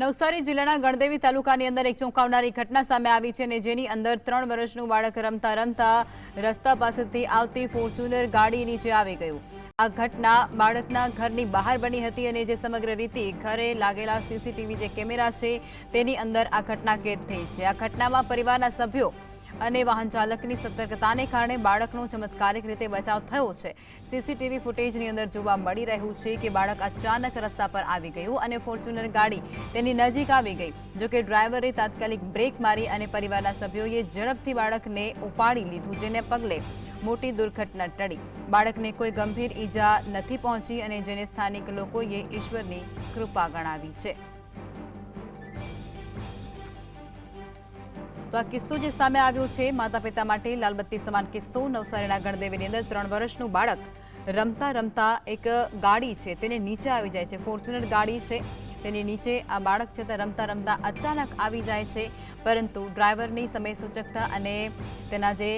નવસારી જિલ્લાના ગણદેવી તાલુકાની અંદર એક ચોંકાવનારી ઘટના સામે આવી છે અને જેની અંદર ત્રણ વર્ષનું બાળક રમતા રમતા રસ્તા પાસેથી આવતી ફોર્ચ્યુનર ગાડી નીચે આવી ગયું. આ ઘટના બાળકના ઘરની બહાર બની હતી અને જે સમગ્ર રીતે ઘરે લાગેલા સીસીટીવી જે કેમેરા છે તેની અંદર આ ઘટના કેદ થઈ છે. આ ઘટનામાં પરિવારના સભ્યો અને વાહન ચાલકની સતર્કતાને કારણે બાળકનો ચમત્કારિક રીતે બચાવ થયો છે. સીસીટીવી ફૂટેજની અંદર જોવા મળી રહ્યું છે કે બાળક અચાનક રસ્તા પર આવી ગયું અને ફોર્ચ્યુનર ગાડી તેની નજીક આવી ગઈ. જોકે ડ્રાઈવરે તાત્કાલિક બ્રેક મારી અને પરિવારના સભ્યોએ ઝડપથી બાળકને ઉપાડી લીધું, જેને પગલે મોટી દુર્ઘટના ટળી. બાળકને કોઈ ગંભીર ઈજા નથી પહોંચી અને જેને સ્થાનિક લોકોએ ઈશ્વરની કૃપા ગણાવી છે. તો આ કિસ્સો જે સામે આવ્યો છે માતા પિતા માટે લાલબત્તી સમાન કિસ્સો, નવસારીના ગણદેવીની અંદર ત્રણ વર્ષનું બાળક રમતા રમતા એક ગાડી છે, તેને નીચે આવી જાય છે, ફોર્ચ્યુનર ગાડી છે, તેની નીચે આ બાળક છે તે રમતા રમતા અચાનક આવી જાય છે, પરંતુ ડ્રાઈવરની સમય સૂચકતા અને તેના જે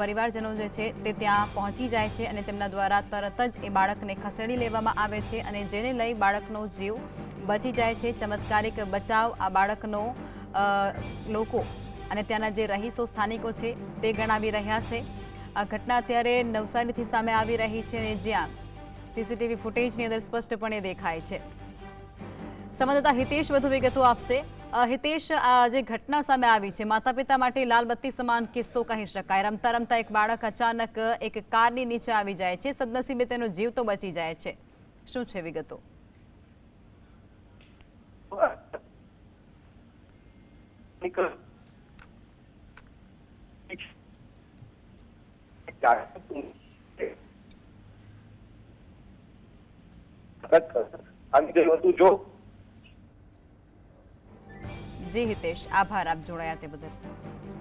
પરિવારજનો જે છે, તે ત્યાં પહોંચી જાય છે અને તેમના દ્વારા તરત જ એ બાળકને ખસેડી લેવામાં આવે છે અને જેને લઈ બાળકનો જીવ બચી જાય છે, ચમત્કારિક બચાવ આ બાળકનો લોકો અને ત્યાંના જે રહીશો, સ્થાનિકો છે, તે ગણાવી રહ્યા છે. આ ઘટના અત્યારે નવસારીથી સામે આવી રહી છે અને જ્યાં સીસીટીવી ફૂટેજની અંદર સ્પષ્ટપણે દેખાય છે. સંવાદદાતા હિતેશ વધુ વિગતો આપશે. હિતેશ, આ જે ઘટના સામે આવી છે માતા પિતા માટે લાલબત્તી સમાન કિસ્સો કહી શકાય. રમતા રમતા એક બાળક અચાનક એક કારની નીચે આવી જાય છે. સદનસીબે તેનો જીવ તો બચી જાય છે. શું છે વિગતો? નીકળ આવી ગયું હતું જો જી હિતેશ આભાર આપ જોડાયા તે બદલ